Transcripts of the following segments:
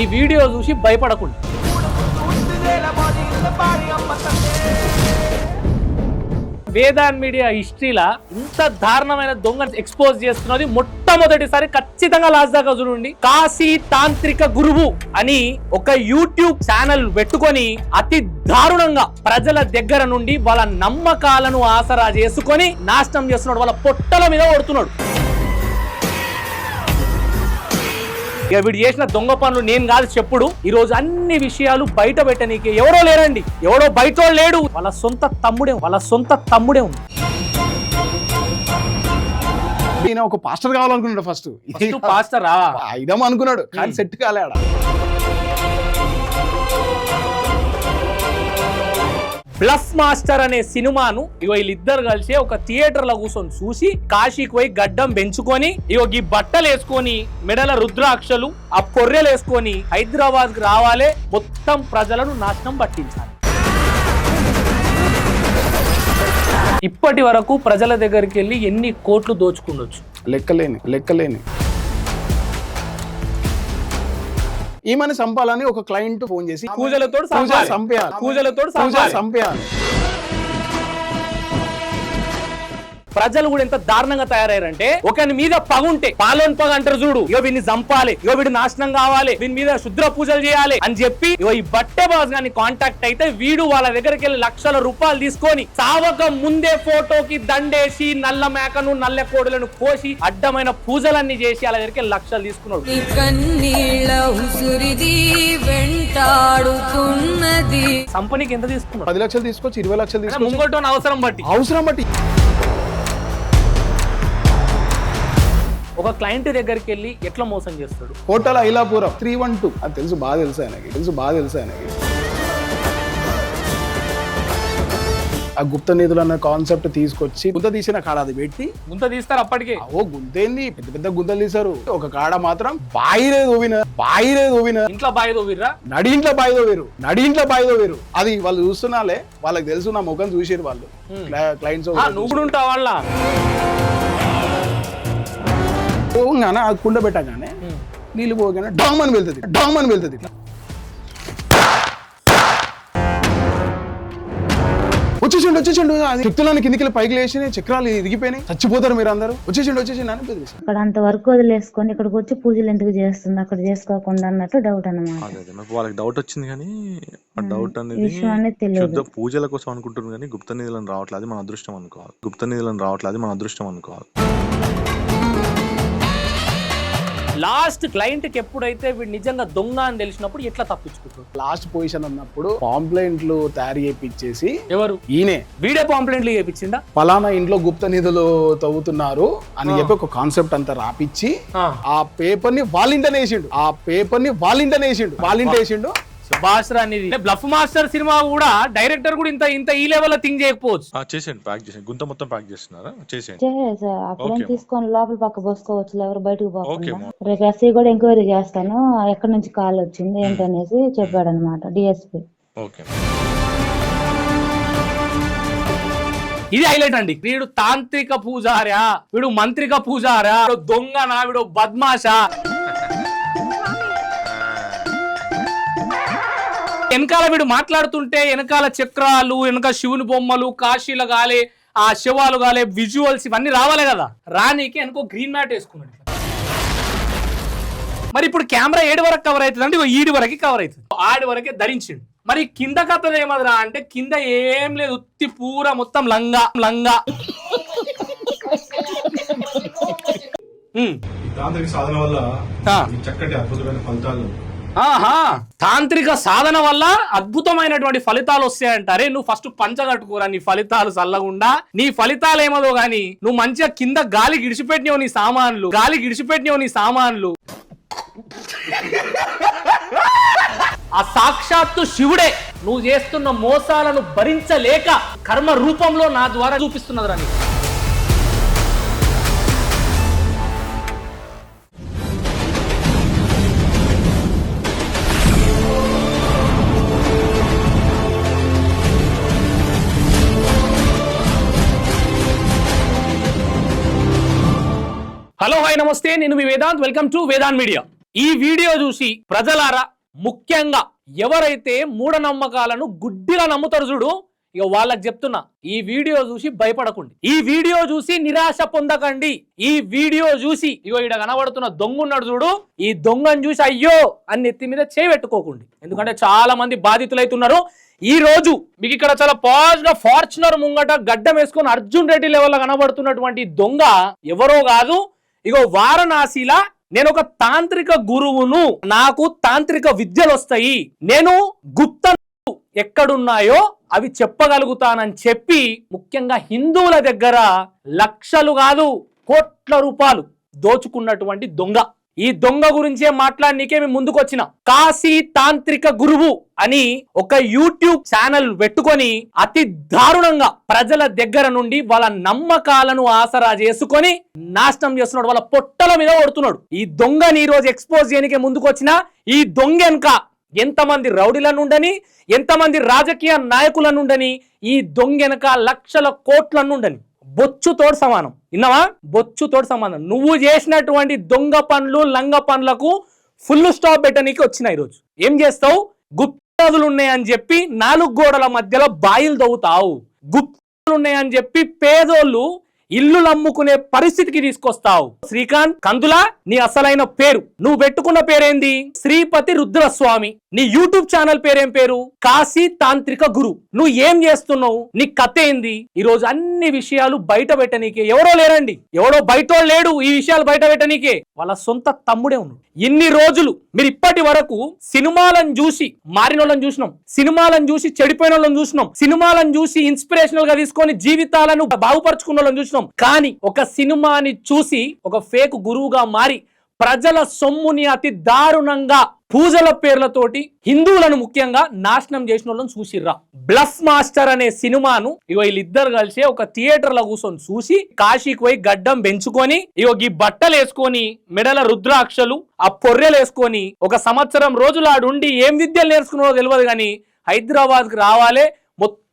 ఈ వీడియో చూసి భయపడకుండా. వేదాన్ మీడియా హిస్టరీలా ఇంత దారుణమైన దొంగ ఎక్స్పోజ్ చేస్తున్నది మొట్టమొదటిసారి ఖచ్చితంగా లాస్ట్ దాకా చూడండి. కాశీ తాంత్రిక గురువు అని ఒక యూట్యూబ్ ఛానల్ పెట్టుకొని అతి దారుణంగా ప్రజల దగ్గర నుండి వాళ్ళ నమ్మకాలను ఆసరా చేసుకొని నాశనం చేస్తున్నాడు. వాళ్ళ పొట్టల మీద కొడుతున్నాడు. ఇక వీడు చేసిన దొంగ పనులు నేను కాదు చెప్పుడు. ఈ రోజు అన్ని విషయాలు బయట పెట్టనీకి ఎవరో లేరండి. ఎవడో బయట లేడు. వాళ్ళ సొంత తమ్ముడే వాళ్ళ సొంత తమ్ముడే ఉంది. ఈయన ఒక పాస్టర్ కావాలనుకున్నాడు ఫస్ట్ ఫస్ట్ పాస్టరా? అయిదాం అనుకున్నాడు కానీ సెట్ కాలే బ్లఫ్ మాస్టర్ అనే సినిమాను ఇగో వీళ్ళిద్దరు కలిసి ఒక థియేటర్లో కూర్చొని చూసి కాశీకి పోయి గడ్డం పెంచుకొని ఇగో ఈ బట్టలు వేసుకొని మెడల రుద్రాక్షలు ఆ పొర్రెలు వేసుకొని హైదరాబాద్కి రావాలే. మొత్తం ప్రజలను నాశనం పట్టించాలి. ఇప్పటి వరకు ప్రజల దగ్గరికి వెళ్ళి ఎన్ని కోట్లు దోచుకుండొచ్చు? లెక్కలేని లెక్కలేని. ఈమెను చంపాలని ఒక క్లయింట్ ఫోన్ చేసి పూజలతోటి పూజ చంపాలి. చంపేయాలి. పూజలతోటి పూజ ప్రజలు కూడా ఎంత దారుణంగా తయారయ్యారంటే ఒకని మీద పగుంటే పాలోని పగ అంటారు చూడు. ఇగో వీడిని చంపాలి ఇగో వీడి నాశనం కావాలి వీని మీద శుద్ర పూజలు చేయాలి అని చెప్పి ఇగో ఈ బట్టే బాస్ గాని కాంటాక్ట్ అయితే వీడు వాళ్ళ దగ్గరికి వెళ్ళి లక్షల రూపాయలు తీసుకొని చావక ముందే ఫోటోకి దండేసి నల్ల మేకను నల్ల కోడులను కోసి అడ్డమైన పూజలన్నీ చేసి వాళ్ళ దగ్గరికి వెళ్ళి లక్షలు తీసుకున్నాడు. సంపనికి ఎంత తీసుకున్నాడు? పది లక్షలు తీసుకొచ్చి ఇరవై లక్షలు తీసుకొచ్చి. ముంగోటోని అవసరం బట్టి. అవసరం బట్టి. ఒక క్లయింట్ దగ్గరికి వెళ్ళి ఎట్లా మోసం చేస్తాడు? Hotel Ailapuram three one two. అది తెలుసు బాగా తెలుసు ఆయనకి తెలుసు బాగా తెలుసు ఆయనకి. ఆ గుప్త నిధులు అన్న కాన్సెప్ట్ తీసుకొచ్చి గుంత తీసిన కాడ అది పెట్టి గుంత తీస్తారు అప్పటికే. ఓ గుంతేంది? పెద్ద పెద్ద గుంతలు తీశారు. ఒక కాడ మాత్రం బాయిరే దోవిన బాయిరే దోవిన. ఇంట్లో బాయ్ దోవిర్రా? నడింట్లో బాయిదో వేరు నడింట్లో బాయిదో వేరు అది వాళ్ళు చూస్తున్నాలే వాళ్ళకి తెలుసు నా ముఖం చూసారు వాళ్ళు. క్లయింట్స్ నువ్వు ఉంటావు వాళ్ళ? పోగానే అది కుండ పెట్టగానే నీళ్ళు పోగానే డామ్ అని వెళ్తుంది డామ్ అని వెళ్తుంది ఇట్లా. వచ్చేసిండు వచ్చేసిండు. అది శక్తులను కిందికి పైకి లేచి చక్రాలు ఇరిగిపోయినాయి. చచ్చిపోతారు మీరు అందరూ వచ్చేసిండు వచ్చేసిండు అని అక్కడ అంత వరకు వదిలేసుకొని ఇక్కడికి వచ్చి పూజలు ఎందుకు చేస్తుంది అక్కడ చేసుకోకుండా అన్నట్టు డౌట్ నాకు వాళ్ళకి డౌట్ వచ్చింది కానీ ఆ డౌట్ అనేది శుద్ధ పూజల కోసం అనుకుంటున్నారు కానీ గుప్త నిధులను రావట్లేదు. అది మన అదృష్టం అనుకోవాలి. గుప్త నిధులను రావట్లేదు. అది మన అదృష్టం అనుకోవాలి. లాస్ట్ క్లయింట్కి ఎప్పుడైతే వీడు నిజంగా దొంగ అని తెలిసినప్పుడు ఎట్లా తప్పించుకుంటాడు? లాస్ట్ పొజిషన్ ఉన్నప్పుడు పాంప్లైంట్లు తయారు చేయించేసి ఎవరు? ఈయనే. వీడియో పాంప్లెంట్లు చేపించిందా ఫలానా ఇంట్లో గుప్త నిధులు తవ్వుతున్నారు అని చెప్పి ఒక కాన్సెప్ట్ అంతా రాపిచ్చి ఆ. పేపర్ని వాళ్ళింటనే వేసిండు. ఆ పేపర్ని వాళ్ళింటనే వేసిండు. వాళ్ళింట వేసిండు. సుభాష్ అనేది బ్లఫ్ మాస్టర్ సినిమా కూడా డైరెక్టర్ కూడా ఇంత ఇంత ఈ లెవెల్లో థింక్ చేయకపోవచ్చు. చేసేయండి ప్యాక్ చేసేయండి. గుంత మొత్తం ప్యాక్ చేస్తున్నారా? చేసేయండి. చేసా అప్పుడేం. తీసుకొని లోపల పక్క పోసుకోవచ్చు ఎవరు బయటకు పోకుండా. రేపు ఎస్ఐ కూడా ఎంక్వైరీ చేస్తాను. ఎక్కడి నుంచి కాల్ వచ్చింది ఏంటనేసి చెప్పాడు అనమాట డిఎస్పి ఓకే ఇది హైలైట్ అండి. వీడు తాంత్రిక పూజారా వీడు మంత్రిక పూజారా వీడు దొంగనా వీడు బద్మాషా. వెనకాల వీడు మాట్లాడుతుంటే వెనకాల చక్రాలు వెనక శివుని బొమ్మలు కాశీలు గాలే ఆ శివాలు గాలే విజువల్స్ ఇవన్నీ రావాలి కదా. రానీకి వెనకో గ్రీన్ మ్యాట్ వేసుకున్నాడు. మరి ఇప్పుడు కెమెరా ఏడు వరకు కవర్ అవుతుంది అంటే ఈడి వరకు కవర్ అవుతుంది. ఆడి వరకే ధరించిండు. మరి కింద కథ ఏమదరా అంటే కింద ఏం లేదు ఉత్తి పూర మొత్తం లంగా లంగా. సాధన వల్ల చక్కటి అద్భుతమైన ఫలితాలు ఆహా తాంత్రిక సాధన వల్ల అద్భుతమైనటువంటి ఫలితాలు వస్తాయంటారే. నువ్వు ఫస్ట్ పంచ కట్టుకోరా నీ ఫలితాలు చల్లగుండా. నీ ఫలితాలు ఏమదో గాని నువ్వు మంచిగా కింద గాలి గిడిచిపెట్టినావు నీ సామాన్లు. గాలి గిడిచిపెట్టినావు నీ సామాన్లు. ఆ సాక్షాత్తు శివుడే నువ్వు చేస్తున్న మోసాలను భరించలేక కర్మ రూపంలో నా ద్వారా చూపిస్తున్నది రాని హలో హాయ్ నమస్తే. నేను మీ Vedant. Welcome to Vedant media. ఈ వీడియో చూసి ప్రజలారా ముఖ్యంగా ఎవరైతే మూఢనమ్మకాలను గుడ్డిగా నమ్ముతారు చూడు ఇక వాళ్ళకి చెప్తున్నా ఈ వీడియో చూసి భయపడకండి. ఈ వీడియో చూసి నిరాశ పొందకండి. ఈ వీడియో చూసి ఇగో ఇక్కడ కనబడుతున్న దొంగ ఉన్నాడు చూడు ఈ దొంగను చూసి అయ్యో అని నెత్తి మీద చేయబెట్టుకోకండి ఎందుకంటే చాలా మంది బాధితులైతున్నారు ఈ రోజు మీకు ఇక్కడ చాలా పాజిటివ్ ఫార్చునర్ ముంగట గడ్డం వేసుకొని అర్జున్ రెడ్డి లెవెల్లో కనబడుతున్నటువంటి దొంగ ఎవరో కాదు ఇగో వారణాసిలా నేను ఒక తాంత్రిక గురువును. నాకు తాంత్రిక విద్యలు వస్తాయి నేను గుప్త ఎక్కడున్నాయో అవి చెప్పగలుగుతానని చెప్పి ముఖ్యంగా హిందువుల దగ్గర లక్షలు కాదు కోట్ల రూపాయలు దోచుకున్నటువంటి దొంగ. ఈ దొంగ గురించే మాట్లాడనీకే మేము ముందుకు వచ్చిన కాశీ తాంత్రిక గురువు అని ఒక యూట్యూబ్ ఛానల్ పెట్టుకొని అతి దారుణంగా ప్రజల దగ్గర నుండి వాళ్ళ నమ్మకాలను ఆసరా చేసుకొని నాశనం చేస్తున్నాడు. వాళ్ళ పొట్టల మీద కొడుతున్నాడు. ఈ దొంగని ఈ రోజు ఎక్స్పోజ్ చేయనికే ముందుకు వచ్చిన ఈ దొంగ వెనక ఎంతమంది రౌడీల నుండని ఎంతమంది రాజకీయ నాయకుల నుండని ఈ దొంగెనక లక్షల కోట్ల నుండని బొచ్చుతోడు సమానం. విన్నావా? బొచ్చుతోడు సంబంధం. నువ్వు చేసినటువంటి దొంగ పనులు లంగ పనులకు ఫుల్ స్టాప్ పెట్టనీకి వచ్చిన ఈరోజు. ఏం చేస్తావు? గుప్తాదులు ఉన్నాయని చెప్పి నాలుగు గోడల మధ్యలో బాయిలు తవ్వుతావు. గుప్తాదులు ఉన్నాయని చెప్పి పేదోళ్ళు ఇల్లు అమ్ముకునే పరిస్థితికి తీసుకొస్తావు. శ్రీకాంత్ కందులా నీ అసలైన పేరు. నువ్వు పెట్టుకున్న పేరేంది? శ్రీపతి రుద్రస్వామి. నీ యూట్యూబ్ ఛానల్ పేరేం పేరు? కాశీ తాంత్రిక గురు. నువ్వు ఏం చేస్తున్నావు? నీ కథ ఏంది? ఈ రోజు అన్ని విషయాలు బయట పెట్టనీకే. ఎవరో లేరండి. ఎవడో బయట లేడు. ఈ విషయాలు బయట పెట్టనీకే. వాళ్ళ సొంత తమ్ముడే ఉన్నాడు. ఇన్ని రోజులు మీరు ఇప్పటి వరకు సినిమాలను చూసి మారిన వాళ్ళని చూసినాం. సినిమాలను చూసి చెడిపోయిన వాళ్ళని చూసినాం. సినిమాలను చూసి ఇన్స్పిరేషనల్గా తీసుకొని జీవితాలను బాగుపరుచుకున్న వాళ్ళని చూసినాం. కానీ ఒక సినిమాని చూసి ఒక ఫేక్ గురువుగా మారి ప్రజల సొమ్ముని అతి దారుణంగా పూజల పేర్లతోటి హిందువులను ముఖ్యంగా నాశనం చేసిన వాళ్ళని చూసిర్రా. బ్లఫ్ మాస్టర్ అనే సినిమాను ఇగో వీళ్ళిద్దరు కలిసి ఒక థియేటర్లో కూర్చొని చూసి కాశీకి పోయి గడ్డం పెంచుకొని ఇగో ఈ బట్టలు వేసుకొని మెడల రుద్రాక్షలు ఆ పొర్రెలు వేసుకొని ఒక సంవత్సరం రోజులు ఆడుండి ఏం విద్యలు నేర్చుకున్నారో తెలియదు కానీ హైదరాబాద్కి రావాలే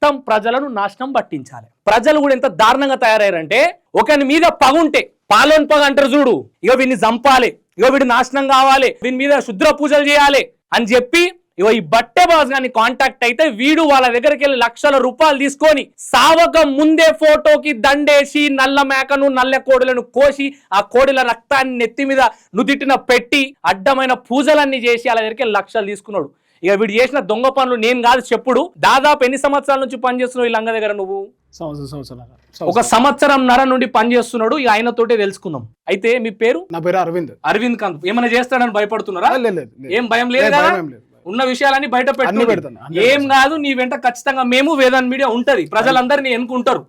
మొత్తం ప్రజలను నాశనం పట్టించాలి. ప్రజలు కూడా ఎంత దారుణంగా తయారయ్యారంటే ఒకని మీద పగుంటే పాలోన్ పగ అంటారు చూడు ఇగో వీడిని చంపాలి ఇగో వీడి నాశనం కావాలి వీని మీద శుద్ర పూజలు చేయాలి అని చెప్పి ఇగో ఈ బట్టే బాస్ గాని కాంటాక్ట్ అయితే వీడు వాళ్ళ దగ్గరికి వెళ్ళి లక్షల రూపాయలు తీసుకొని సావక ముందే ఫోటోకి దండేసి నల్ల మేకను నల్ల కోడులను కోసి ఆ కోడిల రక్తాన్ని నెత్తి మీద నుదిటిన పెట్టి అడ్డమైన పూజలన్నీ చేసి వాళ్ళ దగ్గరికి లక్షలు తీసుకున్నాడు. ఇక వీడు చేసిన దొంగ పనులు నేను కాదు చెప్పుడు. దాదాపు ఎన్ని సంవత్సరాల నుంచి పనిచేస్తున్నావు ఈ లంగ దగ్గర నువ్వు? ఒక సంవత్సరం. నర నుండి పనిచేస్తున్నాడు ఇక ఆయనతోటే తెలుసుకుందాం. అయితే మీ పేరు? నా పేరు అరవింద్. అరవింద్ కాంత్ ఏమైనా చేస్తాడని భయపడుతున్నారా. ఏం భయం లేదు. ఉన్న విషయాలన్నీ బయట ఏం కాదు నీ వెంట ఖచ్చితంగా మేము వేదాన్ మీడియా ఉంటది. ప్రజలందరినీ ఎన్నుకుంటారు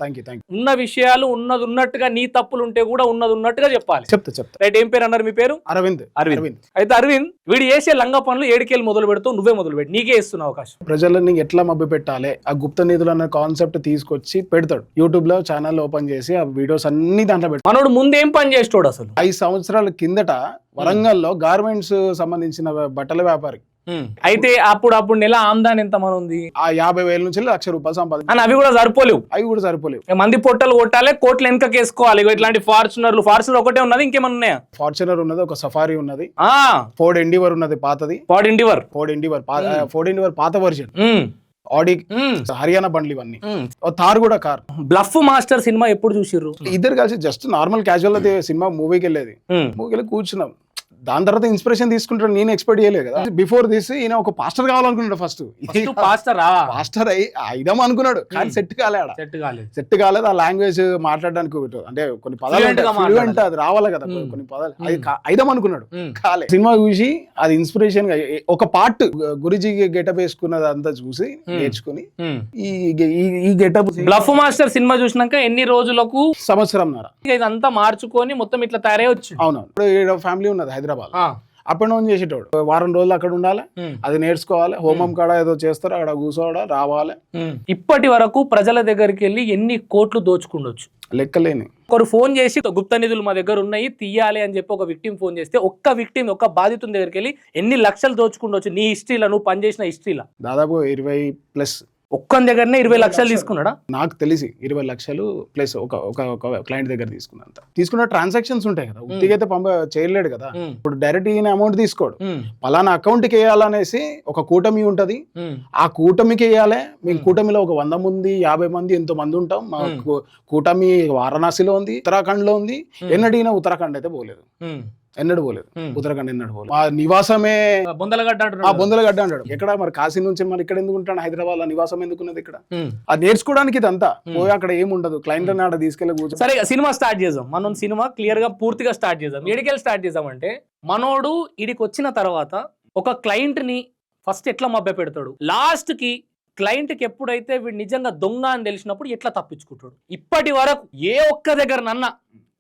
ఉన్న విషయాలు ఉన్నది ఉన్నట్టుగా నీ తప్పులు ఉంటే కూడా ఉన్నది ఉన్నట్టుగా చెప్పాలి. చెప్తా చెప్తా. రైట్ ఏం పేరు అన్నారు మీ పేరు? అరవింద్ అరవింద్. అయితే అరవింద్ వీడు చేసే లంగ పనులు ఏడికేళ్ళు మొదలు పెడుతూ నువ్వే మొదలు పెట్టి. నీకే ఇస్తున్న అవకాశం. ప్రజలని ఎట్లా మభ్య పెట్టాలి? ఆ గుప్త నిధులు అన్న కాన్సెప్ట్ తీసుకొచ్చి పెడతాడు. యూట్యూబ్లో ఛానల్ ఓపెన్ చేసి ఆ వీడియోస్ అన్ని దాంట్లో పెడతాడు. మనోడు ముందేం పని చేస్తాడు అసలు? ఐదు సంవత్సరాల కిందట వరంగల్లో గార్మెంట్స్ సంబంధించిన బట్టల వ్యాపారి అయితే అప్పుడు అప్పుడు నెల ఆమ్దాన్ ఎంత మన ఉంది? ఆ యాభై వేల నుంచి లక్ష రూపాయలు సంపాదించి అని అవి కూడా సరిపోలేవు. అవి కూడా సరిపోలేవు. మంది పొట్టలు కొట్టాలి కోట్లు వెనకకేసుకోవాలి. ఇగో ఇట్లాంటి ఫార్చునర్లు ఫార్చునర్ ఒకటే ఉన్నది ఇంకేమన్నా ఉన్నాయా? ఫార్చునర్ ఉన్నది ఒక సఫారీ ఉన్నది. ఆ. ఫోర్డ్ ఎండివర్ ఉన్నది పాతది. పాడ్ Endeavour Ford Endeavour Ford Endeavour పాత వర్షన్ ఆడి. హర్యానా బండ్లు ఇవన్నీ. తార్ కూడా కార్. బ్లఫ్ మాస్టర్ సినిమా ఎప్పుడు చూసిర్రు? ఇద్దరు కలిసి జస్ట్ నార్మల్ క్యాజువల్ అయితే సినిమా మూవీకి వెళ్ళేది. మూవీకి వెళ్ళి కూర్చున్నాం. దాని తర్వాత ఇన్స్పిరేషన్ తీసుకుంటాడు నేను ఎక్స్పెక్ట్ చేయలేదు కదా. బిఫోర్ దిస్ ఈయన ఒక పాస్టర్ కావాలనుకున్నాడు ఫస్ట్ పాస్టర్ పాస్టర్ అయి అయిదాం అనుకున్నాడు కానీ సెట్ కాలే ఆడ. సెట్ కాలేదు. సెట్ కాలేదు ఆ లాంగ్వేజ్ మాట్లాడడానికి అంటే కొన్ని పదాలు మాట్లాడాలి. అది రావాలి కదా కొన్ని- కొన్ని పదాలు. అది కా- అయిదాం అనుకున్నాడు కాలే. సినిమా చూసి అది ఇన్స్పిరేషన్గా ఒక పార్ట్ గురుజీ గెటప్ వేసుకున్నది అంతా చూసి నేర్చుకుని ఈ గెటప్ బ్లఫ్ మాస్టర్ సినిమా చూసినాక ఎన్ని రోజులకు? సంవత్సరం ఇదంతా మార్చుకొని మొత్తం ఇట్లా తయారయ్యొచ్చు. అవును ఇప్పుడు ఫ్యామిలీ ఉన్నది హైదరాబాద్ అప్ అండ్ డౌన్ చేసేటోడు. వారం రోజులు అక్కడ ఉండాలి అది నేర్చుకోవాలి హోమం కాడ ఏదో చేస్తారు అక్కడ కూర్చోవడం రావాలి. ఇప్పటి వరకు ప్రజల దగ్గరికి వెళ్ళి ఎన్ని కోట్లు దోచుకుండొచ్చు? లెక్కలేని. ఒకరు ఫోన్ చేసి గుప్త నిధులు మా దగ్గర ఉన్నాయి తీయాలి అని చెప్పి ఒక విక్టిమ్ ఫోన్ చేస్తే ఒక్క విక్టిమ్ ఒక్క బాధితుని దగ్గరికి వెళ్ళి ఎన్ని లక్షలు దోచుకుండొచ్చు నీ హిస్టరీలో నువ్వు పనిచేసిన హిస్టరీలో దాదాపు ఇరవై ప్లస్ ఒక్కని దగ్గరనే ఇరవై లక్షలు తీసుకున్నాడా? నాకు తెలిసి ఇరవై లక్షలు ప్లస్ ఒక ఒక ఒక క్లయింట్ దగ్గర తీసుకున్నంత. తీసుకున్న ట్రాన్సాక్షన్స్ ఉంటాయి కదా. ఉత్తిగా అయితే పంప చేయలేడు కదా. ఇప్పుడు డైరెక్ట్ ఈయన అమౌంట్ తీసుకోడు. పలానా అకౌంట్కి వేయాలనేసి ఒక కూటమి ఉంటది. ఆ కూటమికి వేయాలి. మేము. కూటమిలో ఒక వంద మంది యాభై మంది ఎంతో మంది ఉంటాం. మా కూటమి వారణాసిలో ఉంది ఉత్తరాఖండ్లో ఉంది. ఎన్నడైనా ఉత్తరాఖండ్ అయితే పోలేదు. ఎన్నడు పోలేదు. ఉత్తరాఖండ్ ఎన్నడు పోలేదు. మా నివాసమే బొందలగడ్డ ఆ. బొందలగడ్డ అంటాడు. ఎక్కడ? మరి కాశీ నుంచి మరి ఇక్కడ ఎందుకు ఉంటాడు? హైదరాబాద్లో నివాసం ఎందుకున్నది ఇక్కడ. అది నేర్చుకోవడానికి ఇదంతా. పోయి అక్కడ ఏముండదు క్లయింట్ ఆడ తీసుకెళ్ళి కూర్చో సరే సినిమా స్టార్ట్ చేద్దాం. మనం సినిమా క్లియర్గా పూర్తిగా స్టార్ట్ చేద్దాం. ఎడికెళ్ళి స్టార్ట్ చేద్దాం అంటే మనోడు ఇడికి వచ్చిన తర్వాత ఒక క్లయింట్ని ఫస్ట్ ఎట్లా మభ్య పెడతాడు? లాస్ట్కి క్లయింట్కి ఎప్పుడైతే వీడు నిజంగా దొంగ అని తెలిసినప్పుడు ఎట్లా తప్పించుకుంటాడు? ఇప్పటి వరకు ఏ ఒక్క దగ్గర నన్న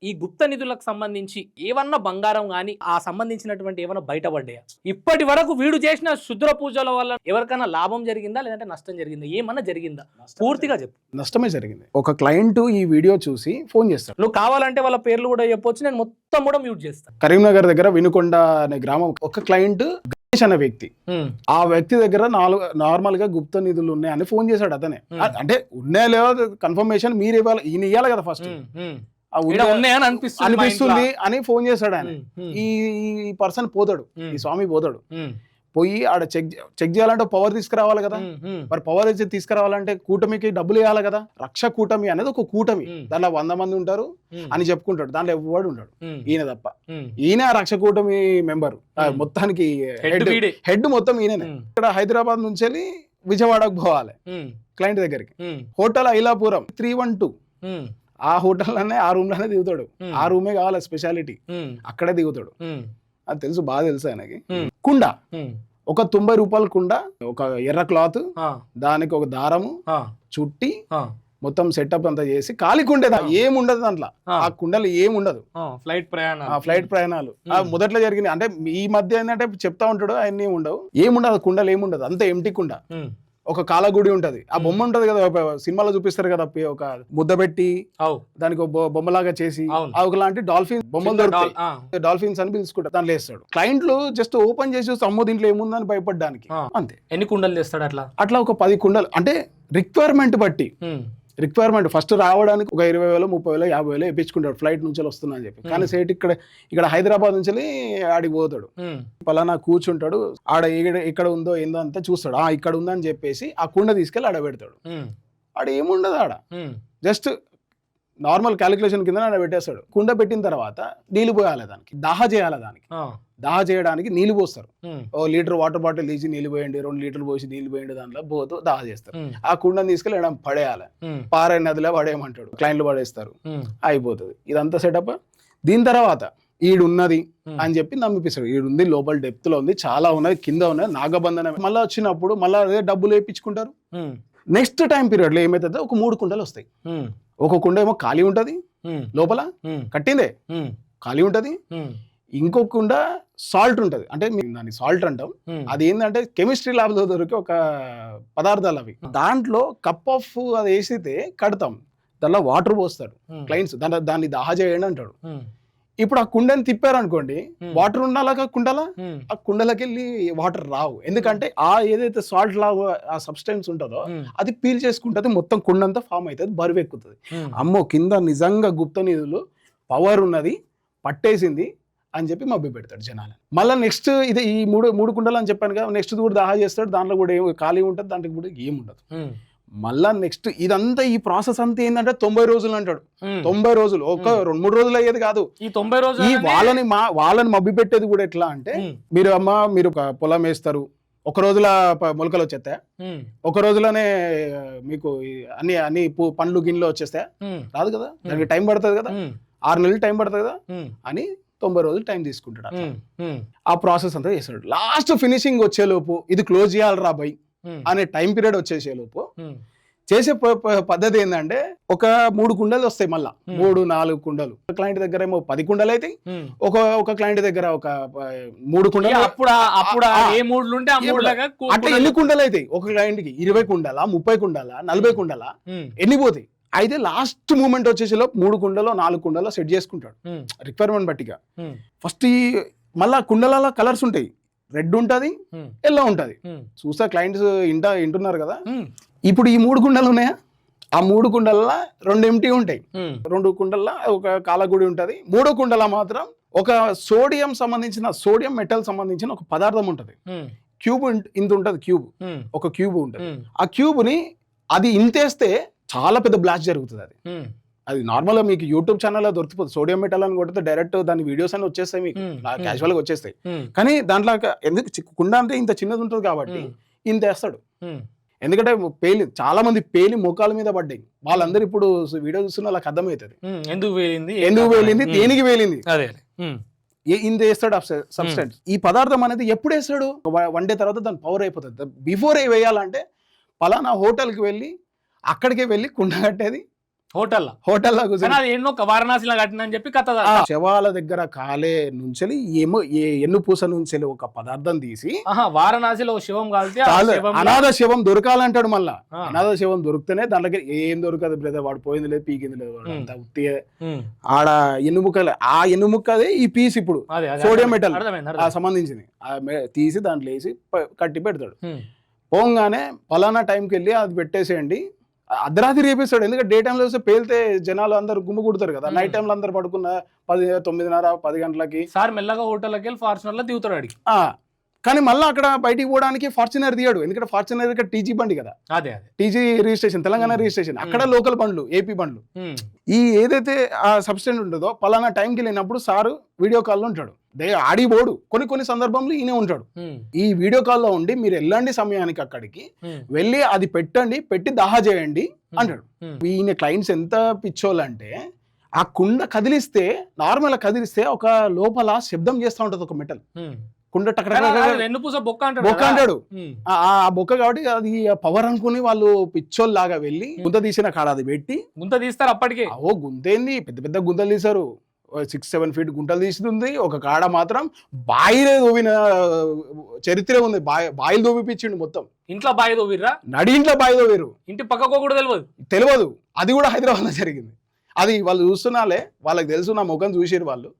ఈ గుప్త నిధులకు సంబంధించి ఏమన్నా బంగారం కానీ ఆ సంబంధించినటువంటి ఏమన్నా బయటపడ్డాయా? ఇప్పటి వరకు వీడు చేసిన శుద్ర పూజల వల్ల ఎవరికైనా లాభం జరిగిందా? లేదంటే నష్టం జరిగిందా? ఏమన్నా జరిగిందా? పూర్తిగా చెప్పు. నష్టమే జరిగింది. ఒక క్లయింట్ ఈ వీడియో చూసి ఫోన్ చేస్తాడు. నువ్వు కావాలంటే వాళ్ళ పేర్లు కూడా చెప్పొచ్చు నేను మొత్తం కూడా మ్యూట్ చేస్తాను కరీంనగర్ దగ్గర వినుకొండ అనే గ్రామం ఒక క్లయింట్ గణేష్ అనే వ్యక్తి. ఆ వ్యక్తి దగ్గర నాలుగు నార్మల్గా గుప్త నిధులు ఉన్నాయని ఫోన్ చేశాడు అతనే. అంటే ఉన్నాయో లేవో కన్ఫర్మేషన్ మీరు ఇవ్వాలి ఈయన ఇవ్వాలి కదా ఫస్ట్ ఉన్నాయని అనిపిస్తుంది అనిపిస్తుంది. అని ఫోన్ చేశాడు ఆయన. ఈ పర్సన్ పోతాడు. ఈ స్వామి పోతాడు. పోయి ఆడ చెక్ చెక్ చేయాలంటే పవర్ తీసుకురావాలి కదా. మరి పవర్ వచ్చి తీసుకురావాలంటే కూటమికి డబ్బులు ఇవ్వాలి కదా. రక్ష కూటమి అనేది ఒక కూటమి. దాంట్లో వంద మంది ఉంటారు అని చెప్పుకుంటాడు. దాంట్లో ఎవ్వడు ఉంటాడు ఈయన తప్ప. ఈయన రక్ష కూటమి మెంబర్. మొత్తానికి హెడ్. హెడ్ మొత్తం ఈయననే ఇక్కడ హైదరాబాద్ నుంచి వెళ్ళి విజయవాడకు పోవాలి. క్లయింట్ దగ్గరికి. Hotel Ailapuram three one two. ఆ హోటల్లోనే ఆ రూమ్లోనే దిగుతాడు. ఆ రూమే కావాలి స్పెషాలిటీ. అక్కడే దిగుతాడు. అది తెలుసు బాగా తెలుసు ఆయనకి. కుండ. ఒక తొంభై రూపాయల కుండ ఒక ఎర్ర క్లాత్ దానికి ఒక దారము చుట్టి మొత్తం సెటప్ అంతా చేసి ఖాళీ కుండేదా ఏముండదు దాంట్లో. ఆ. కుండలు ఏముండదు. ఫ్లైట్ ప్రయాణం ఆ ఫ్లైట్ ప్రయాణాలు. మొదట్లో జరిగినాయి. అంటే ఈ మధ్య ఏంటంటే చెప్తా ఉంటాడు ఆయన ఉండవు ఏముండదు కుండలు ఏముండదు. అంత ఎంటి కుండ. ఒక కాలగుడి ఉంటది. ఆ. బొమ్మ ఉంటది కదా సినిమాలో చూపిస్తారు కదా ఒక ముద్ద పెట్టి దానికి బొమ్మలాగా చేసి ఒకలాంటి డాల్ఫిన్ బొమ్మలు దొరుకుతాయి. డాల్ఫిన్స్ అని పిలుచుకుంటారు. దాంట్లో వేస్తాడు. క్లయింట్లు జస్ట్ ఓపెన్ చేసి చూస్తే అమ్మో దీంట్లో ఏముందని భయపడడానికి. అంతే. ఎన్ని కుండలు తెస్తాడు అట్లా? అట్లా ఒక పది కుండలు. అంటే రిక్వైర్మెంట్ బట్టి రిక్వైర్మెంట్ ఫస్ట్ రావడానికి ఒక ఇరవై వేలు ముప్పై వేలు యాభై వేలు వేయించుకుంటాడు ఫ్లైట్ నుంచి వస్తున్నా అని చెప్పి. కానీ సేట్ ఇక్కడ ఇక్కడ హైదరాబాద్ నుంచి ఆడికి పోతాడు. పలానా కూర్చుంటాడు. ఆడ ఇక్కడ ఉందో ఏందో అంతా చూస్తాడు. ఆ ఇక్కడ ఉందని చెప్పేసి ఆ కుండ తీసుకెళ్ళి ఆడ పెడతాడు. ఆడ ఏముండదు ఆడ. జస్ట్ నార్మల్ క్యాలిక్యులేషన్ కింద పెట్టేస్తాడు. కుండ పెట్టిన తర్వాత నీళ్ళు పోయాలి దానికి. దాహ చేయాలి దానికి. దాహ చేయడానికి నీళ్ళు పోస్తారు. ఓ లీటర్ వాటర్ బాటిల్ తీసి నీళ్ళు పోయండి రెండు లీటర్లు పోసి నీళ్ళు పోయండి దాంట్లో పోతూ దాహ చేస్తారు. ఆ కుండని తీసుకెళ్ళి ఆడ పడేయాలి. పారే నదిలో పడేయమంటాడు. క్లయింట్లు పడేస్తారు. అయిపోతుంది. ఇదంతా సెటప్. దీని తర్వాత ఈడున్నది. అని చెప్పి నమ్మిపిస్తాడు. ఈడుంది లోపల డెప్త్లో ఉంది చాలా ఉన్నది కింద ఉన్నది నాగబంధనం. మళ్ళీ వచ్చినప్పుడు మళ్ళీ అదే డబ్బులు వేయించుకుంటారు. నెక్స్ట్ టైం పీరియడ్లో ఏమైతుందో ఒక మూడు కుండలు వస్తాయి. ఒక కుండ ఏమో ఖాళీ ఉంటది. లోపల కట్టిందే. ఖాళీ ఉంటది. ఉమ్, ఇంకొక కుండ సాల్ట్ ఉంటది. అంటే మేము దాన్ని సాల్ట్ అంటాం. అది ఏంటంటే కెమిస్ట్రీ ల్యాబ్లో దొరికే ఒక పదార్థాలు అవి. దాంట్లో కప్ ఆఫ్ అది వేసితే కడతాం. దాంట్లో వాటర్ పోస్తాడు క్లయింట్స్. దాన్ని దాన్ని దాహ చేయండి అంటాడు. ఇప్పుడు ఆ కుండని తిప్పారనుకోండి Hmm. వాటర్ ఉండాలా కుండలా? ఆ కుండలకి వెళ్ళి వాటర్ రావు. ఎందుకంటే ఆ ఏదైతే సాల్ట్ లాగా ఆ సబ్స్టెన్స్ ఉంటుందో అది పీల్ చేసుకుంటుంది మొత్తం కుండంతా ఫామ్ అవుతుంది బరువు ఎక్కుతుంది అమ్మో కింద నిజంగా గుప్త నిధులు పవర్ ఉన్నది పట్టేసింది అని చెప్పి మభ్య పెడతాడు జనాలు. మళ్ళీ నెక్స్ట్ ఇది ఈ మూడు మూడు కుండలు అని చెప్పాను కదా నెక్స్ట్ కూడా దాహా చేస్తాడు దాంట్లో కూడా ఏం ఖాళీ ఉంటుంది దాంట్లో కూడా ఏముండదు మళ్ళా నెక్స్ట్ ఇదంతా ఈ ప్రాసెస్ అంతా ఏంటంటే తొంభై రోజులు అంటాడు. తొంభై రోజులు ఒక రెండు మూడు రోజులు అయ్యేది కాదు. ఈ తొంభై రోజులు ఈ వాళ్ళని మా వాళ్ళని మబ్బి పెట్టేది కూడా ఎట్లా అంటే మీరు అమ్మ మీరు ఒక పొలం వేస్తారు ఒక రోజుల మొలకలు వచ్చేస్తాయా ఒక రోజులోనే మీకు అన్ని అన్ని పు- పండ్లు గిన్నెలు వచ్చేస్తాయా రాదు కదా? దానికి టైం పడుతుంది కదా? ఆరు నెలలు టైం పడుతుంది కదా? అని తొంభై రోజులు టైం తీసుకుంటాడు. ఆ ప్రాసెస్ అంతా చేస్తాడు. లాస్ట్ ఫినిషింగ్ వచ్చేలోపు ఇది క్లోజ్ చేయాలి రా బై. అనే టైం పీరియడ్ వచ్చేసేలోపు చేసే పద్ధతి ఏంటంటే ఒక మూడు కుండలు వస్తాయి మళ్ళా. మూడు నాలుగు కుండలు. ఒక క్లయింట్ దగ్గర ఏమో పది కుండలు అయితే ఒక ఒక క్లయింట్ దగ్గర ఒక మూడు కుండలు. అప్పుడు అప్పుడు ఏ అట్లా ఎన్ని కుండలు అవుతాయి ఒక క్లయింట్కి ఇరవై కుండలా ముప్పై కుండలా నలభై కుండలా? ఎన్ని పోతాయి? అయితే లాస్ట్ మూమెంట్ వచ్చేసేలో మూడు కుండలో నాలుగు కుండలో సెట్ చేసుకుంటాడు. రిక్వైర్మెంట్ బట్టిగా ఫస్ట్ ఈ మళ్ళా కుండలలో కలర్స్ ఉంటాయి. రెడ్ ఉంటది ఎల్లో ఉంటది. చూస్తే క్లయింట్స్ ఇంట వింటున్నారు కదా. ఇప్పుడు ఈ మూడు కుండలు ఉన్నాయా? ఆ మూడు కుండల్లో రెండు ఎంటీ ఉంటాయి. రెండు కుండల్లో ఒక కాలగుడి ఉంటుంది. మూడో కుండల మాత్రం ఒక సోడియం సంబంధించిన సోడియం మెటల్ సంబంధించిన ఒక పదార్థం ఉంటుంది. క్యూబ్ ఇంత- ఉంటుంది క్యూబ్. ఒక క్యూబ్ ఉంటుంది. ఆ క్యూబ్ని అది ఇంతేస్తే చాలా పెద్ద బ్లాస్ట్ జరుగుతుంది అది. అది నార్మల్గా మీకు యూట్యూబ్ ఛానల్లో దొరికిపోతుంది సోడియం మెటల్ అని కొడితే డైరెక్ట్ దాని వీడియోస్ అని వచ్చేస్తాయి మీకు. క్యాజువల్గా వచ్చేస్తాయి. కానీ దాంట్లో ఎందుకు కుండ అంటే ఇంత చిన్నది ఉంటుంది కాబట్టి ఇంత వేస్తాడు. ఎందుకంటే పేలి చాలా మంది పేలి ముఖాల మీద పడ్డాయి. వాళ్ళందరూ ఇప్పుడు వీడియో చూస్తున్న వాళ్ళకి అర్థమవుతుంది. ఎందుకు వేలింది ఎందుకు వేలింది దేనికి వేలింది అదే ఇంత వేస్తాడు సబ్స్టెన్స్ ఈ పదార్థం అనేది ఎప్పుడు వేస్తాడు? వన్ డే తర్వాత దాని పవర్ అయిపోతుంది. బిఫోర్ ఏ వేయాలంటే పలానా హోటల్కి వెళ్ళి అక్కడికే వెళ్ళి కుండ కట్టేది హోటల్లో. హోటల్లో కూర్చొని. ఎన్నో వారణాసిలో కట్టినని చెప్పి కథ శవాల దగ్గర కాలే నుంచెలి ఏమో ఏ ఎన్ను పూస నుంచెలి ఒక పదార్థం తీసి వారణాసిలో శివం కాలితే అనాథ శవం దొరకాలంటాడు మళ్ళా. అనాథ శవం దొరికితేనే దాంట్లోకి ఏం దొరకదు బ్రదర్ వాడు పోయింది లేదు పీకింది లేదు. అంతా ఉత్తిగే ఉమ్, ఆడ ఎన్నుముక్కలే. ఆ ఎన్నుముక్కదే ఈ పీస్ ఇప్పుడు. Sodium metal. సంబంధించింది. తీసి దాంట్లో వేసి కట్టి పెడతాడు. పోగానే పలానా టైంకి వెళ్ళి అది పెట్టేసేయండి. అర్ధరాత్రి రేపిస్తాడు. ఎందుకంటే డే టైంలో వస్తే పేలితే జనాలు అందరు గుమ్మ కుడతారు కదా. నైట్ టైంలో అందరు పడుకున్న పది తొమ్మిదిన్నర పది గంటలకి. సార్ మెల్లగా హోటల్కి వెళ్ళి ఫార్చునర్లో దిగుతాడు అడిగి కానీ మళ్ళీ అక్కడ బయటికి పోవడానికి ఫార్చునర్ తీయడు ఎందుకంటే ఫార్చునర్ ఇక్కడ టీజీ బండి కదా. అదే అదే. TG registration Telangana. రిజిస్ట్రేషన్. అక్కడ. లోకల్ బండ్లు ఏపీ బండ్లు. ఈ ఏదైతే ఆ సబ్స్టెంట్ ఉంటుందో పలానా టైంకి వెళ్ళినప్పుడు సారు వీడియో కాల్లో ఉంటాడు. దే ఆడిపోడు కొన్ని కొన్ని సందర్భంలో ఈయనే ఉంటాడు. ఈ వీడియో కాల్లో ఉండి మీరు వెళ్ళండి సమయానికి అక్కడికి వెళ్ళి అది పెట్టండి పెట్టి దహా చేయండి అంటాడు. ఈయన క్లయింట్స్ ఎంత పిచ్చోళ్ళు అంటే ఆ కుండ కదిలిస్తే నార్మల్ కదిలిస్తే ఒక లోపల శబ్దం చేస్తూ ఉంటది ఒక మెటల్. కుండ బొక్క అంటాడు ఆ బొక్క కాబట్టి అది పవర్ అనుకుని వాళ్ళు పిచ్చోల్ లాగా వెళ్ళి గుంత తీసిన కాడ అది పెట్టి గుంత తీస్తారు అప్పటికే. ఓ గుంతేంది? పెద్ద పెద్ద గుంతలు తీశారు. సిక్స్ సెవెన్ ఫీట్ గుంటలు తీసింది. ఒక కాడ మాత్రం బాయిలే దోవిన చరిత్ర ఉంది. బాయి బాయిలు దోవిపించిండు మొత్తం. ఇంట్లో బాయి దోవిర్రా? నడి ఇంట్లో బాయి దోవేరు ఇంటి పక్కకో కూడా తెలియదు తెలియదు అది కూడా హైదరాబాద్లో జరిగింది. అది వాళ్ళు చూస్తున్నాలే వాళ్ళకి తెలుసు నా ముఖం చూసారు వాళ్ళు.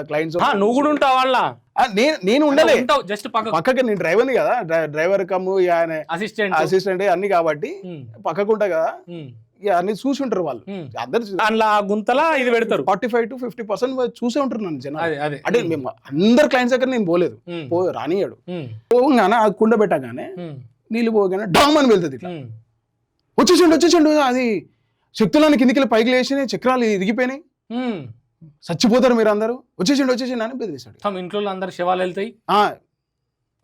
క్లయింట్స్ నువ్వు కూడా ఉంటావు వాళ్ళ? నేను నేను ఉండలే. జస్ట్ పక్క పక్కకి. నేను డ్రైవర్ని కదా. డ్రై- డ్రైవర్ ఇక ఆయన అసిస్టెంట్ అసిస్టెంట్ అన్ని కాబట్టి పక్కకుంటా కదా. అన్ని చూసి ఉంటారు వాళ్ళు. అందరు అందులో గుంతలా ఇది పెడతారు. Forty five to fifty percent చూసే ఉంటారు నన్ను జనాలు. అంటే మేము అందరు క్లయింట్స్ దగ్గర నేను పోలేదు. పో రానియాడు పోగానే ఆ కుండ పెట్టగానే నీళ్ళు పోగానే డామ్ అని వెళ్తుంది ఇట్లా. వచ్చేసిండు వచ్చేసిండు. అది శక్తులని కిందికి పైకి లేచినాయి చక్రాలు ఇరిగిపోయినాయి. చచ్చిపోతారు మీరు అందరూ వచ్చేసిండు వచ్చేసిండు అని బెదిరిస్తాడు తమ ఇంట్లో అందరు శవాలు వెళ్తాయి?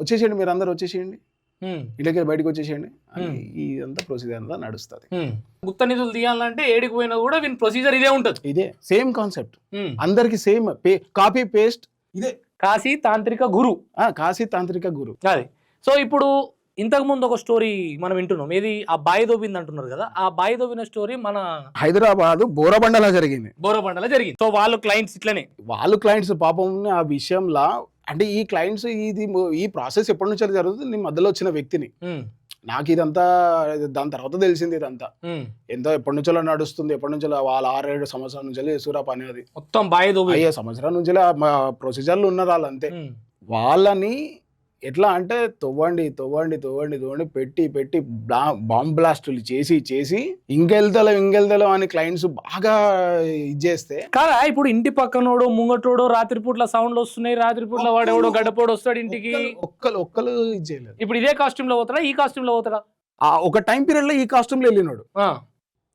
వచ్చేసేయండి మీరు అందరు వచ్చేసేయండి ఇళ్ళకి బయటకు వచ్చేసేయండి. అని. ఇదంతా ప్రొసీజర్ అంతా నడుస్తుంది. గుప్త నిధులు తీయాలంటే ఏడికి పోయినా కూడా వీని ప్రొసీజర్ ఇదే ఉంటది. ఇదే సేమ్ కాన్సెప్ట్. అందరికి సేమ్ కాపీ పేస్ట్ ఇదే. కాశీ తాంత్రిక గురు. ఆ, కాశీ తాంత్రిక గురు. అది. సో ఇప్పుడు ఇంతకు ముందు ఒక స్టోరీ మనం వింటున్నాం. ఏది? ఆ బాయి దోబింది అంటున్నారు కదా. ఆ బాయి దోబిన స్టోరీ మన హైదరాబాద్ బోరబండలా జరిగింది. బోరబండలో జరిగింది. సో వాళ్ళు క్లయింట్స్ ఇట్లనే. వాళ్ళు క్లయింట్స్ పాపం ఆ విషయంలో అంటే ఈ క్లయింట్స్ ఇది ఈ ప్రాసెస్ ఎప్పటి నుంచి జరుగుతుంది. నేను మధ్యలో వచ్చిన వ్యక్తిని. నాకు ఇదంతా దాని తర్వాత తెలిసింది ఇదంతా. ఎంతో ఎప్పటి నుంచో నడుస్తుంది ఎప్పటి నుంచో వాళ్ళ ఆరేడు సంవత్సరాల నుంచి సూరా పని అది. మొత్తం బాయి అయ్యే సంవత్సరాల నుంచి ప్రొసీజర్లు ఉన్నారు వాళ్ళు అంతే ఉమ్, వాళ్ళని ఎట్లా అంటే తవ్వండి తవ్వండి తవ్వండి తవ్వండి పెట్టి పెట్టి బాంబ్ బ్లాస్టులు చేసి చేసి ఇంకెళ్తలో ఇంకెళ్తలో అని క్లయింట్స్ బాగా ఇది చేస్తే కాదా? ఇప్పుడు ఇంటి పక్కనోడు ముంగటోడు రాత్రిపూట్ల సౌండ్లు వస్తున్నాయి రాత్రిపూట్ల వాడు ఎవడో గడపోడు వస్తాడు ఇంటికి. ఒక్కలు- ఒక్కలు ఒక్కలు ఇది చేయలేదు. ఇప్పుడు ఇదే కాస్ట్యూమ్లో పోతాడా? ఈ కాస్ట్యూమ్లో పోతాడా? ఆ ఒక టైం పీరియడ్లో ఈ కాస్ట్యూమ్లో వెళ్ళినాడు.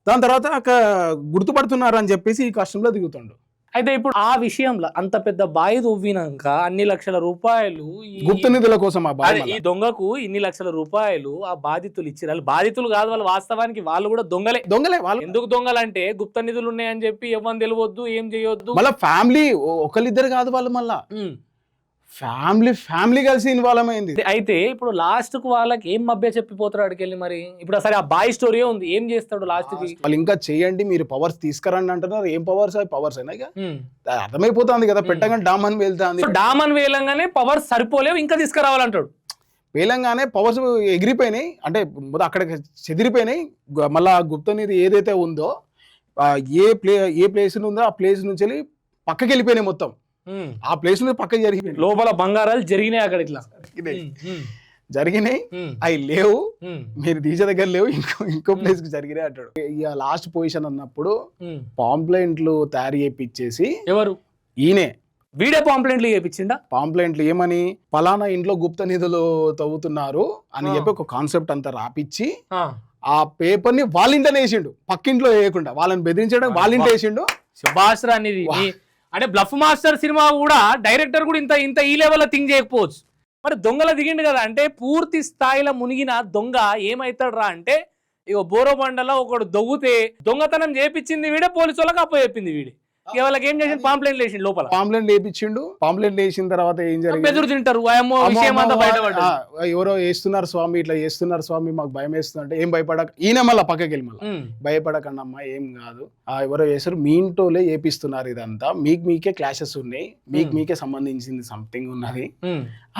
దాని తర్వాత గుర్తుపడుతున్నారు అని చెప్పేసి ఈ కాస్ట్యూమ్లో దిగుతాడు. అయితే ఇప్పుడు ఆ విషయంలో అంత పెద్ద బాయి తవ్వినాక అన్ని లక్షల రూపాయలు గుప్త నిధుల కోసం ఈ దొంగకు ఇన్ని లక్షల రూపాయలు ఆ బాధితులు ఇచ్చారు వాళ్ళు బాధితులు కాదు వాళ్ళు వాస్తవానికి వాళ్ళు కూడా దొంగలే. దొంగలే వాళ్ళు ఎందుకు దొంగలంటే గుప్త నిధులు ఉన్నాయని చెప్పి ఎవరిని తెలియవద్దు ఏం చేయొద్దు. మళ్ళీ ఫ్యామిలీ ఒకరిద్దరు కాదు వాళ్ళు మళ్ళా. ఫ్యామిలీ ఫ్యామిలీ కలిసి ఇన్వాల్వ్ అయింది. అయితే ఇప్పుడు లాస్ట్కు వాళ్ళకి ఏం మభ్య చెప్పిపోతాడు అడికెళ్ళి మరి? ఇప్పుడు సరే ఆ బాయ్ స్టోరీ ఉంది. ఏం చేస్తాడు లాస్ట్కి? వాళ్ళు ఇంకా చేయండి మీరు పవర్స్ తీసుకురండి అంటున్నారు. ఏం పవర్స్ అవి పవర్స్ అయినా. అర్థమైపోతుంది కదా పెట్టగానే డామ్ అని వెళ్తాంది డామన్ వేలంగానే పవర్ సరిపోలేవు ఇంకా తీసుకురావాలంటాడు. వేలంగానే పవర్స్ ఎగిరిపోయినాయి. అంటే అక్కడ చెదిరిపోయినాయి. మళ్ళా గుప్త నిధి ఏదైతే ఉందో ఏ ప్లే ఏ ప్లేస్ ఉందో ఆ ప్లేస్ నుంచి వెళ్ళి పక్కకి వెళ్ళిపోయినాయి మొత్తం. ఆ ప్లేస్ నుంచి పక్కకి జరిగిపోయింది. లోపల బంగారాలు జరిగినాయి అక్కడ ఇట్లా. జరిగినాయి. అవి లేవు. మీరు తీసే దగ్గర లేవు. ఇంకో ఇంకో ప్లేస్కి జరిగినాయి అంటాడు. ఇక లాస్ట్ పొజిషన్ అన్నప్పుడు. పాంప్లెంట్లు తయారు చేయించేసి ఎవరు? ఈయనే. వీడియో పాంప్లెంట్లు చేయించిండా పాంప్లెంట్లు ఏమని? పలానా ఇంట్లో గుప్త నిధులు తవ్వుతున్నారు అని. చెప్పి ఒక కాన్సెప్ట్ అంతా రాపిచ్చి ఆ, పేపర్ని వాళ్ళ ఇంట్లోనే వేసిండు. పక్కింట్లో వేయకుండా. వాళ్ళని బెదిరించడం వాళ్ళ ఇంట్లో వేసిండు. శుభాష్ రా అనేది అంటే బ్లఫ్ మాస్టర్ సినిమా కూడా డైరెక్టర్ కూడా ఇంత ఇంత ఈ లెవెల్లో థింక్ చేయకపోవచ్చు. మరి దొంగల దిగిండు కదా అంటే పూర్తి స్థాయిలో మునిగిన దొంగ ఏమవుతాడు రా అంటే ఇగో బోరోబండలో ఒకడు దొవ్వుతే దొంగతనం చేపించింది వీడే పోలీసు వాళ్ళకి అప్ప చెప్పింది వీడే. వాళ్ళకి ఏం చేసింది పాంప్లెంట్ వేసిండు లోపల. పాంప్లెంట్ వేపించిండు పాంప్లెంట్ వేసిన తర్వాత ఏం జరిగింది? బెదురు తింటారు. అమ్మో విషయం అంతా ఎవరో వేస్తున్నారు స్వామి ఇట్లా చేస్తున్నారు స్వామి మాకు భయం వేస్తుంది అంటే ఏం భయపడక ఈయన మళ్ళీ పక్కకి వెళ్ళి మళ్ళీ. భయపడకండి అమ్మా ఏం కాదు. ఆ ఎవరో చేస్తారు మీ ఇంటోలే చేపిస్తున్నారు ఇదంతా. మీకు మీకే క్లాషెస్ ఉన్నాయి. మీకు. మీకే సంబంధించింది సంథింగ్ ఉన్నది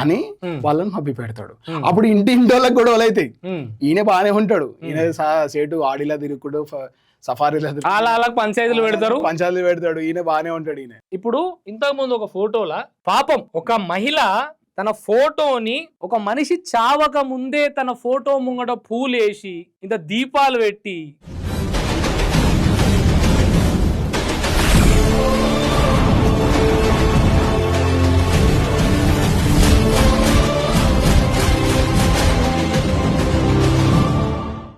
అని వాళ్ళని మభ్య పెడతాడు. అప్పుడు ఇంటి ఇంటోళ్ళకి గొడవలు అవుతాయి. ఈయన బాగానే ఉంటాడు. ఈయన సేటు ఆడిలా తిరుగుడు సఫారీలా తిరుగుడు వాళ్ళకి పంచాయతీలు పెడతారు. పంచాయతీ పెడతాడు. ఈయన బాగానే ఉంటాడు ఈయన. ఇప్పుడు ఇంతకు ముందు ఒక ఫోటోల పాపం ఒక మహిళ తన ఫోటోని ఒక మనిషి చావక ముందే తన ఫోటో ముంగట పూలేసి ఇంత దీపాలు పెట్టి